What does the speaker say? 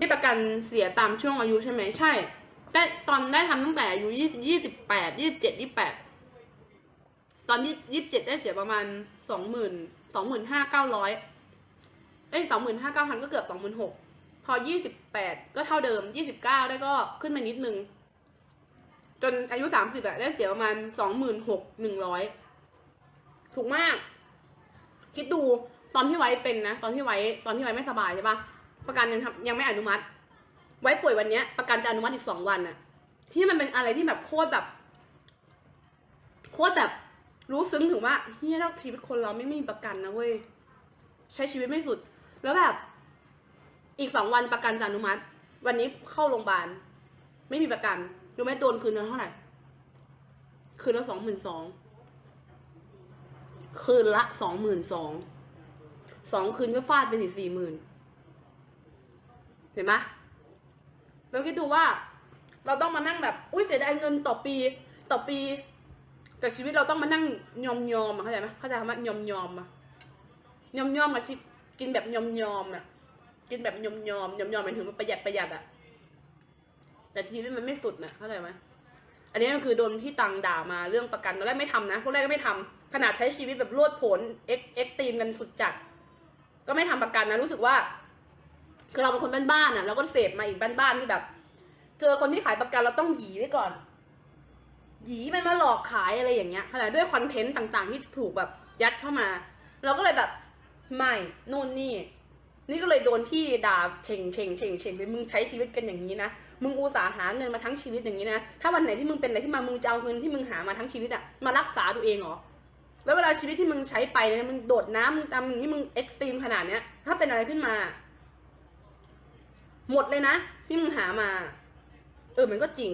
ที่ประกันเสียตามช่วงอายุใช่ไหมใช่ได้ตอนได้ทำตั้งแต่อายุยี่ยี่สิบแปดยี่สิบเจ็ดยี่แปดตอนที่ยี่สิบเจ็ดได้เสียประมาณสองหมื่นสองหมื่นห้าเก้าร้อยเอ้ยสองหมื่นห้าเก้าพันก็เกือบสองหมื่นหกพอยี่สิบแปดก็เท่าเดิมยี่สิบเก้าได้ก็ขึ้นมานิดนึง จนอายุสามสิบอะได้เสียประมาณสองหมื่นหกหนึ่งร้อยถูกมาก คิดดูตอนที่ไว้เป็นนะ ตอนที่ไว้ตอนที่ไว้ไม่สบายใช่ปะ ประกันยังทำยังไม่อนุมัติ ไว้ป่วยวันเนี้ย ประกันจะอนุมัติอีกสองวันอะที่มันเป็นอะไรที่แบบโคตรแบบ โคตรแบบรู้ซึ้งถึงว่าเฮียถ้าชีวิตคนเราไม่มีประกันนะเว้ยใช้ชีวิตไม่สุด แล้วแบบ อีกสองวันประกันจะอนุมัติ วันนี้เข้าโรงพยาบาลไม่มีประกันรู้ไหมโดนคืนเงินเท่าไหร่คืนละสองหมื่นสองคืนละสองหมื่นสองสองคืนก็ฟาดไปสี่สี่หมื่น ห็นไหมแล้วคิดดูว่า เราต้องมานั่งแบบ อุ้ยเสียดายเงินต่อปีต่อปี แต่ชีวิตเราต้องมานั่งยอมยอมๆเข้าใจไหมเข้าใจคำว่ายอมยอมๆอะยอมยอมๆอะชิกินแบบยอมยอมอะกินแบบยอมยอมยอมยอมๆหมายถึงว่าประหยัดประหยัดอะแต่ชีวิตมันไม่สุดนะเข้าใจไหมอันนี้ก็คือโดนพี่ตังด่ามาเรื่องประกันตอนแรกไม่ทำนะพวกแรกก็ไม่ทำขนาดใช้ชีวิตแบบรวดผลเอ็กเอ็กตีมกันสุดจัด ก็ไม่ทำประกันนะรู้สึกว่า คือเราเป็นคนบ้านๆอะเราก็เสพมาอีกบ้านๆที่แบบ เจอคนที่ขายประกันเราต้องหยีไว้ก่อน หยีมันมาหลอกขายอะไรอย่างเงี้ยขนาดด้วยคอนเทนต์ต่างๆ ที่ถูกแบบยัดเข้ามา เราก็เลยแบบไม่นู่นนี่ นี่ก็เลยโดนพี่ด่าเฉ่งเฉ่งเฉ่งเฉ่งไปมึงใช้ชีวิตกันอย่างนี้นะมึงอุตส่าห์หาเงินมาทั้งชีวิตอย่างนี้นะถ้าวันไหนที่มึงเป็นอะไรที่มามึงจะเอาเงินที่มึงหามาทั้งชีวิตอะมารักษาตัวเองเหรอแล้วเวลาชีวิตที่มึงใช้ไปเนี่ยมึงโดดน้ำมึงทำอย่างนี้มึงเอ็กซ์ตรีมขนาดเนี้ยถ้าเป็นอะไรขึ้นมา หมดเลยนะที่มึงหามา เออมันก็จริง